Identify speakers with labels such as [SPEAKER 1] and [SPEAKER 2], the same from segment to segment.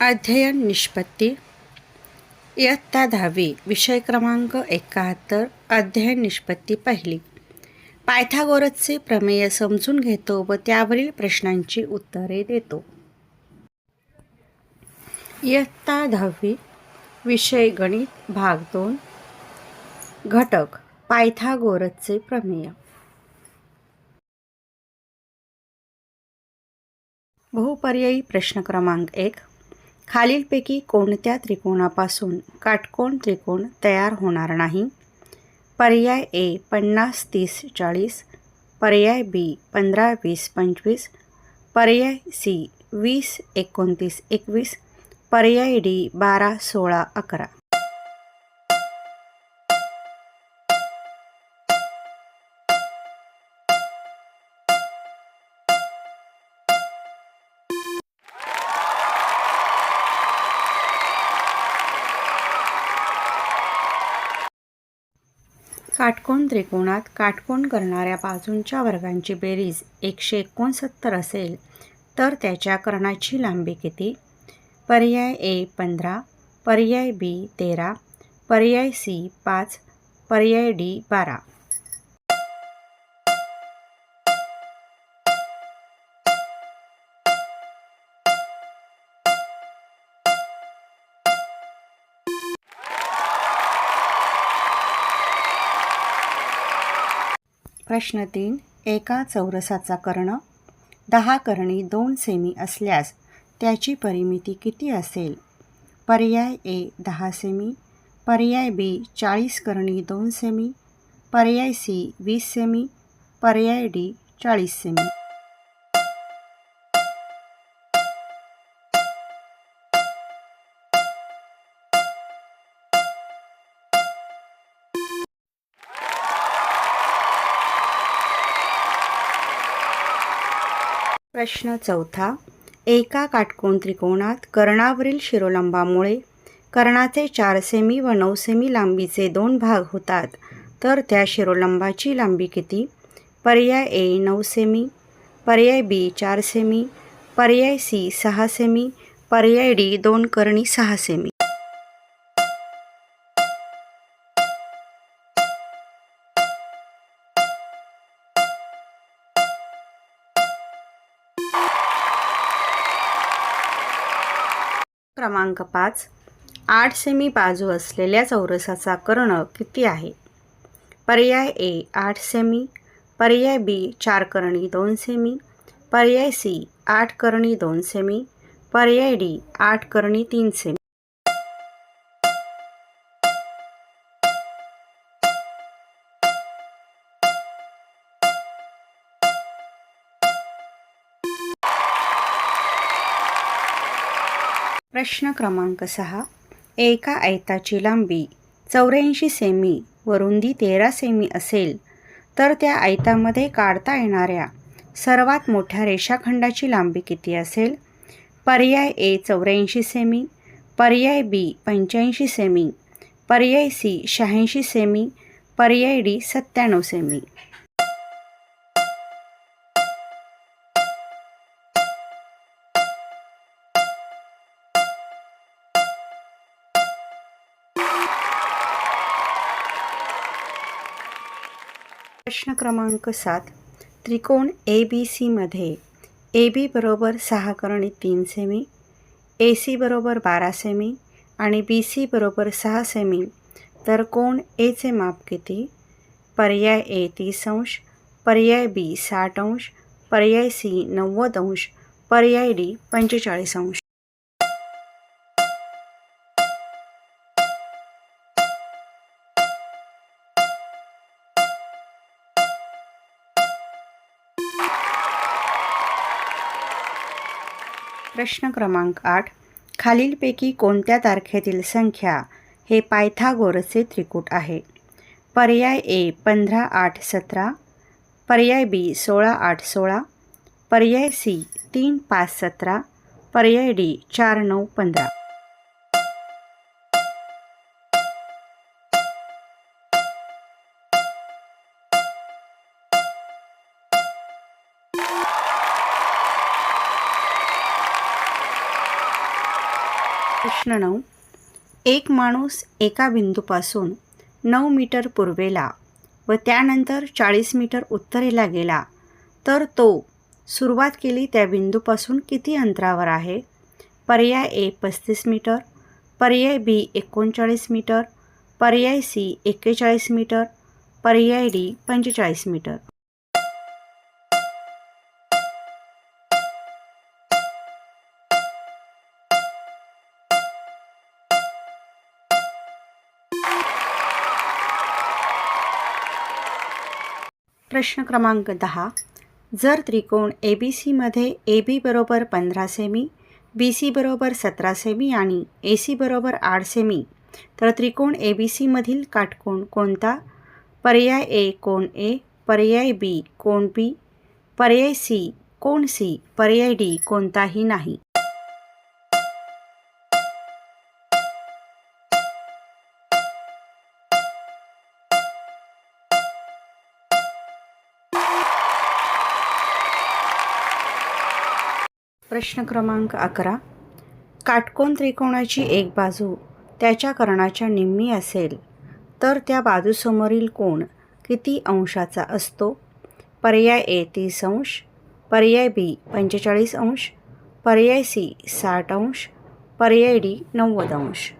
[SPEAKER 1] अध्ययन निष्पत्ती. इयत्ता दहावी विषय क्रमांक एकाहत्तर अध्ययन निष्पत्ती पहिली. पायथागोरसचे प्रमेय समजून घेतो व त्यावरील प्रश्नांची उत्तरे देतो. इयत्ता दहावी विषय गणित भाग दोन. घटक पायथागोरसचे प्रमेय. बहुपर्यायी प्रश्न क्रमांक एक खालीलपैकी कोणत्या त्रिकोणापासून काटकोण त्रिकोण तयार होणार नाही? पर्याय ए पन्नास तीस चाळीस. पर्याय बी पंधरा वीस पंचवीस. पर्याय सी वीस एकोणतीस एकवीस. पर्याय डी बारा सोळा अकरा. काटकोण त्रिकोणात काटकोण करणाऱ्या बाजूंच्या वर्गांची बेरीज एकशे एकोणसत्तर असेल तर त्याच्या कर्णाची लांबी किती? पर्याय ए पंधरा पर्याय बी तेरा पर्याय सी पाच पर्याय डी बारा. प्रश्न तीन एका चौरसाचा कर्ण. दहा कर्णी दोन सेमी असल्यास त्याची परिमिती किती असेल? पर्याय ए दहा सेमी. पर्याय बी चाळीस कर्णी दोन सेमी. पर्याय सी वीस सेमी. पर्याय डी चाळीस सेमी. प्रश्न चौथा एका काटकोण त्रिकोणात कर्णावरील शिरोलंबामुळे कर्णाचे चार सेमी व नऊ सेमी लांबीचे दोन भाग होतात तर त्या शिरोलंबाची लांबी किती? पर्याय ए नऊ सेमी पर्याय बी चार सेमी पर्याय सी सहा सेमी पर्याय डी दोन कर्णी सहा सेमी क्रमांक पाच. आठ सेमी बाजू असलेल्या चौरसाचा कर्ण किती आहे? पर्याय ए आठ सेमी पर्याय बी चार कर्णी दोन सेमी पर्याय सी आठ कर्णी दोन सेमी पर्याय डी आठ करणी तीन सेमी प्रश्न क्रमांक सहा. एका आयताची लांबी चौऱ्याऐंशी सेमी व रुंदी तेरा सेमी असेल तर त्या आयतामध्ये काढता येणाऱ्या सर्वात मोठ्या रेषाखंडाची लांबी किती असेल? पर्याय ए चौऱ्याऐंशी सेमी पर्याय बी पंच्याऐंशी सेमी पर्याय सी शहाऐंशी सेमी पर्याय डी सत्त्याण्णव सेमी. प्रश्न क्रमांक सात. त्रिकोण ए बी सीमध्ये ए बी बरोबर सहा कर्णी तीन सेमी ए सी बरोबर बारा सेमी आणि बी सी बरोबर सहा सेमी तर कोण एचे माप किती? पर्याय ए तीस अंश पर्याय बी साठ अंश पर्याय सी नव्वद अंश पर्याय डी पंचेचाळीस अंश. प्रश्न क्रमांक आठ. खालीलपैकी कोणत्या तारखेतील संख्या हे पायथागोरसचे त्रिकूट आहे? पर्याय ए पंधरा आठ सतरा. पर्याय बी सोळा आठ सोळा. पर्याय सी तीन पाच सतरा. पर्याय डी चार नऊ पंधरा. प्रश्न नऊ. एक माणूस एका बिंदूपासून नऊ मीटर पूर्वेला व त्यानंतर चाळीस मीटर उत्तरेला गेला तर तो सुरुवात केली त्या बिंदूपासून किती अंतरावर आहे? पर्याय ए पस्तीस मीटर पर्याय बी एकोणचाळीस मीटर पर्याय सी एक्केचाळीस मीटर पर्याय डी पंचेचाळीस मीटर. प्रश्न क्रमांक दहा. जर त्रिकोण ए बी सीमध्ये ए बी बरोबर पंधरा सेमी बी सी बरोबर सतरा सेमी आणि ए सी बरोबर आठ सेमी तर त्रिकोण ए बी सीमधील काटकोण कोणता? पर्याय ए कोण ए पर्याय बी कोण बी पर्याय सी कोण सी पर्याय डी कोणताही नाही. प्रश्न क्रमांक अकरा. काटकोन त्रिकोणाची एक बाजू त्याच्या कर्णाच्या निम्मी असेल तर त्या बाजूसमोरील कोण किती अंशाचा असतो? पर्याय ए तीस अंश पर्याय बी पंचेचाळीस अंश पर्याय सी साठ अंश पर्याय डी नव्वद अंश.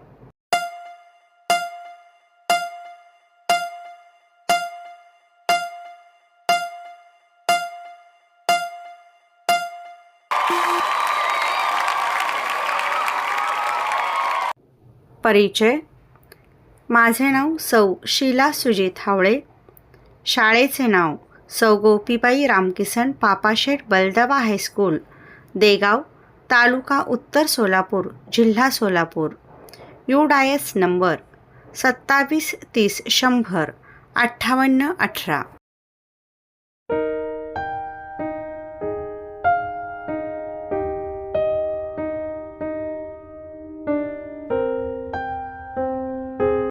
[SPEAKER 1] परिचय. माझे नाव सौ शीला सुजित हावळे. शाळेचे नाव सौ गोपीबाई रामकिसन पापाशेठ बलदबा हायस्कूल देगाव तालुका उत्तर सोलापूर जिल्हा सोलापूर. यू डायस नंबर सत्तावीस तीस शंभर अठ्ठावन्न अठरा.